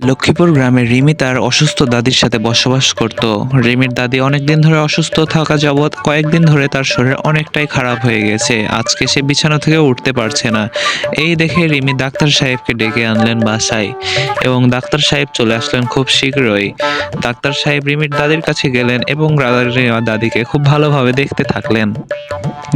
লক্ষ্মীপুর গ্রামে রিমি তার অসুস্থ দাদির সাথে বসবাস করত। রিমির দাদি অনেকদিন ধরে অসুস্থ থাকা যাবৎ কয়েকদিন ধরে তার শরীর অনেকটাই খারাপ হয়ে গেছে। আজকে সে বিছানা থেকে উঠতে পারছে না। এই দেখে রিমি ডাক্তার সাহেবকে ডেকে আনলেন বাসায় এবং ডাক্তার সাহেব চলে আসলেন খুব শীঘ্রই। ডাক্তার সাহেব রিমির দাদির কাছে গেলেন এবং দাদিকে খুব ভালোভাবে দেখতে থাকলেন।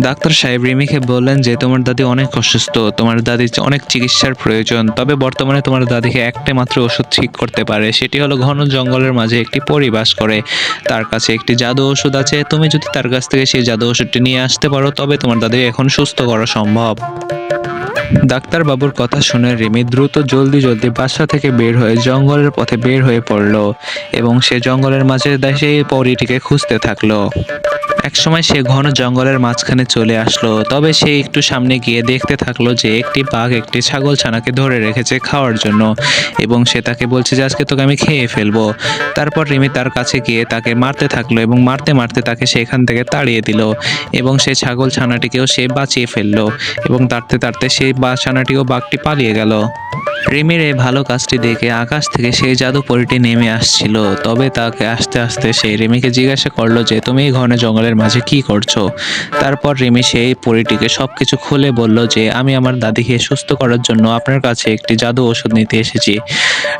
ডাক্তার সাহেব রিমিকে বললেন যে, তোমার দাদি অনেক অসুস্থ। তোমার দাদির অনেক চিকিৎসার প্রয়োজন। তবে বর্তমানে তোমার দাদিকে একটা মাত্র ওষুধ ঠিক করতে পারে। সেটি হলো ঘন জঙ্গলের মাঝে একটি পরিবাস করে। তার কাছে একটি জাদু ওষুধ আছে। তুমি যদি তার কাছ থেকে সেই জাদু ওষুধটি নিয়ে আসতে পারো, তবে তোমার দাদিকে এখন সুস্থ করা সম্ভব। ডাক্তার বাবুর কথা শুনে রিমি দ্রুত জলদি জলদি বাসা থেকে বের হয়ে জঙ্গলের পথে বের হয়ে পড়ল এবং সে জঙ্গলের মাঝে সেই পরীটিকে খুঁজতে থাকল। একসময় সে ঘন জঙ্গলের মাঝখানে চলে আসলো, তবে সে একটু সামনে গিয়ে দেখতে থাকল যে একটি বাঘ একটি ছাগল ছানাকে ধরে রেখেছে খাওয়ার জন্য এবং সে তাকে বলছে যে, আজকে তোকে আমি খেয়ে ফেলব। তারপর রিমি তার কাছে গিয়ে তাকে মারতে থাকল এবং মারতে মারতে তাকে সেখান থেকে তাড়িয়ে দিল এবং সে ছাগল ছানাটিকেও সে বাঁচিয়ে ফেলল এবং তাড়তে তাড়তে সেই বা, ছানাটিও বাঘটি পালিয়ে গেল। রিমির এই ভালো কাজটি দেখে আকাশ থেকে সেই জাদু পরীটি নেমে আসছিল, তবে তাকে আস্তে আস্তে সেই রিমিকে জিজ্ঞাসা করল যে, তুমি এই ঘন জঙ্গলের মাঝে কি করছ? তারপর রিমি সেই পরীটিকে সবকিছু খুলে বলল যে, আমি আমার দাদিকে সুস্থ করার জন্য আপনার কাছে একটি জাদু ওষুধ নিতে এসেছি।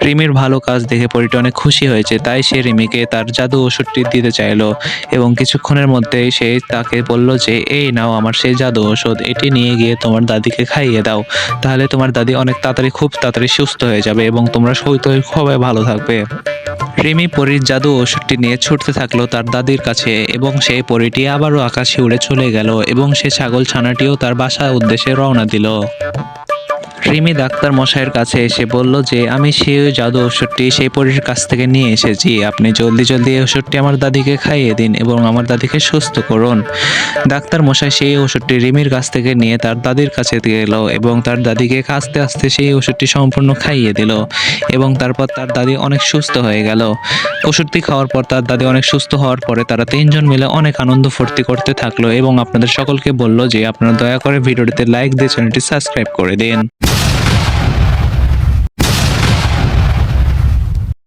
রিমির ভালো কাজ দেখে পরীটি অনেক খুশি হয়েছে, তাই সে রিমিকে তার জাদু ওষুধটি দিতে চাইলো এবং কিছুক্ষণের মধ্যেই সে তাকে বলল যে, এই নাও আমার সেই জাদু ওষুধ, এটি নিয়ে গিয়ে তোমার দাদিকে খাইয়ে দাও, তাহলে তোমার দাদি অনেক তাড়াতাড়ি, খুব তাড়াতাড়ি সুস্থ হয়ে যাবে এবং তোমরা সবাই খুবই ভালো থাকবে। রিমি পরীর জাদু ওষুধটি নিয়ে ছুটতে থাকল তার দাদির কাছে এবং সেই পরীটি আবারও আকাশে উড়ে চলে গেল এবং সে ছাগল ছানাটিও তার বাসা উদ্দেশ্যে রওনা দিল। রিমি ডাক্তার মশাইয়ের কাছে এসে বলল যে, আমি সেই জাদু ওষুধটি সেই পরীর কাছ থেকে নিয়ে এসেছি। আপনি জলদি জলদি এই ওষুধটি আমার দাদিকে খাইয়ে দিন এবং আমার দাদিকে সুস্থ করুন। ডাক্তার মশাই সেই ওষুধটি রিমির কাছ থেকে নিয়ে তার দাদির কাছে গেল এবং তার দাদিকে আস্তে আস্তে সেই ওষুধটি সম্পূর্ণ খাইয়ে দিল এবং তারপর তার দাদি অনেক সুস্থ হয়ে গেল। ওষুধটি খাওয়ার পর তার দাদি অনেক সুস্থ হওয়ার পরে তারা তিনজন মিলে অনেক আনন্দ ফুর্তি করতে থাকল এবং আপনাদের সকলকে বলল যে, আপনারা দয়া করে ভিডিওটিতে লাইক দিয়ে চ্যানেলটি সাবস্ক্রাইব করে দিন।